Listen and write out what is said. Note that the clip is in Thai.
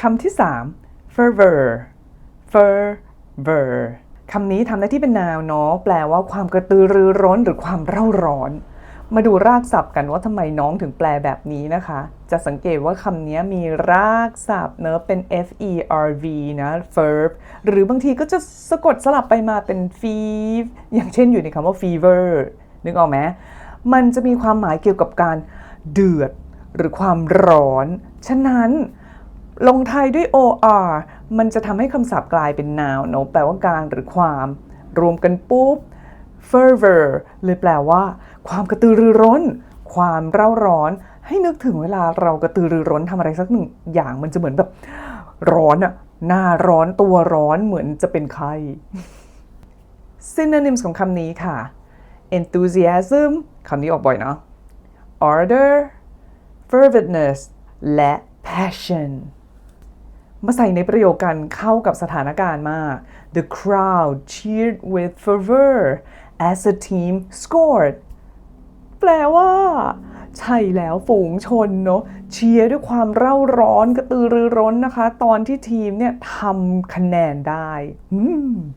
คำที่ 3 fervor fervor คำนี้ทำหน้าที่เป็นนาวเนาะแปลว่าความกระตือรือร้นหรือความเร่าร้อน มาดูรากศัพท์กันว่าทำไมน้องถึงแปลแบบนี้นะคะ จะสังเกตว่าคำนี้มีรากศัพท์เนอะเป็น f e r v นะ verb หรือบางทีก็จะสะกดสลับไปมาเป็น fev อย่างเช่นอยู่ในคำว่า fever นึกออกไหมมันจะมีความหมายเกี่ยวกับการเดือดหรือความร้อน ฉะนั้น ลงท้ายด้วย or มันจะทำให้คำศัพท์กลายเป็น noun เนอะแปลว่าการหรือความ รวมกันปุ๊บ fervor เลยแปลว่า ความกระตือรือร้น ความเร่าร้อน ให้นึกถึงเวลาเรากระตือรือร้นทำอะไรสักหนึ่งอย่างมันจะเหมือนแบบ ร้อนอะหน้าร้อนตัวร้อนเหมือนจะเป็นไข้ synonyms ของคำนี้ค่ะ enthusiasm คำนี้ออกบ่อยเนาะ ardor fervidness และ passion มาใส่ในประโยคกันเข้ากับสถานการณ์มาก The crowd cheered with fervor as the team scored แปลว่า ใช่แล้วฝูงชนเนาะเชียร์ด้วยความเร่าร้อนกระตือรือร้นนะคะ ตอนที่ทีมเนี่ยทำคะแนนได้